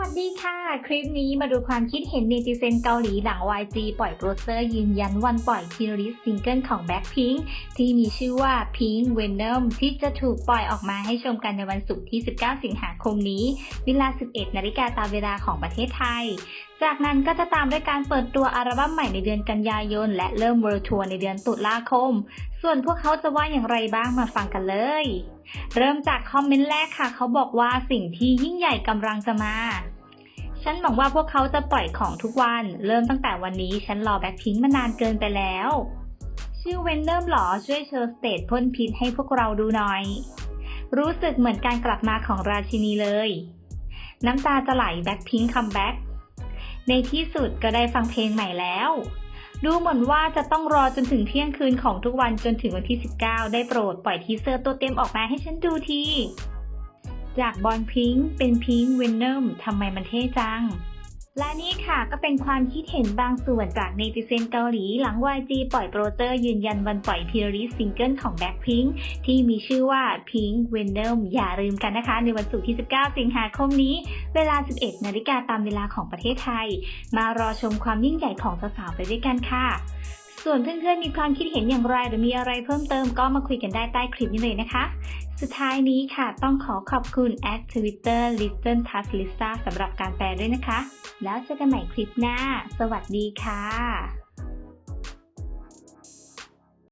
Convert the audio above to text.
วัสดีค่ะ คลิปนี้มาดูความคิดเห็นเนติเซนเกาหลีหลัง YG ปล่อยโปสเตอร์ยืนยันวันปล่อยทีริสซิงเกิลของ Blackpink ที่มีชื่อว่า Pink Venom ที่จะถูกปล่อยออกมาให้ชมกันในวันศุกร์ที่ 19 สิงหาคมนี้ เวลา 11 นาฬิกาตามเวลาของประเทศไทย จากนั้นก็จะตามด้วยการเปิดตัวอัลบั้มใหม่ในเดือนกันยายน และเริ่มเวิร์ทัวร์ในเดือนตุลาคม ส่วนพวกเขาจะว่าอย่างไรบ้างมาฟังกันเลย เริ่มจากคอมเมนต์แรกค่ะ เขาบอกว่าสิ่งที่ยิ่งใหญ่กำลังจะมา ฉันหวังว่าพวกเขาจะปล่อยของทุกวัน เริ่มตั้งแต่วันนี้ฉันรอแบ็คพิงมานานเกินไปแล้ว ชื่อเวนเดิมหรอช่วยเชิญสเตทพ่นพิษให้พวกเราดูหน่อย รู้สึกเหมือนการกลับมาของราชินีเลย น้ำตาจะไหลแบ็คพิงคัมแบ็ก ในที่สุดก็ได้ฟังเพลงใหม่แล้ว ดูเหมือนว่าจะต้องรอจนถึงเที่ยงคืนของทุกวันจนถึงวันที่ 19 ได้โปรดปล่อยทีเซอร์ตัวเต็มออกมาให้ฉันดูที จากบอลพิงค์เป็นพิงค์เวนเนมทำไมมันเท่จัง และนี่ค่ะก็เป็นความคิดเห็นบางส่วนจากเนติเซนเกาหลีหลัง YG ปล่อยโปรเตอร์ยืนยันวันปล่อยพีริสซิงเกิลของ Blackpink ที่มีชื่อว่า Pink Venom อย่าลืมกันนะคะ ในวันศุกร์ที่ 19 สิงหาคมนี้ เวลา 11 นาฬิกาตามเวลาของประเทศไทย มารอชมความยิ่งใหญ่ของสาวๆไปด้วยกันค่ะ ส่วนเพื่อนๆมีความคิดเห็นอย่างไร หรือมีอะไรเพิ่มเติมก็มาคุยกันได้ใต้คลิปนี้เลยนะคะ สุดท้ายนี้ค่ะต้องขอขอบคุณ at Twitter Little t a s Lisa สำหรับการแปลด้วยนะคะ แล้วเจอกันใหม่คลิปหน้า สวัสดีค่ะ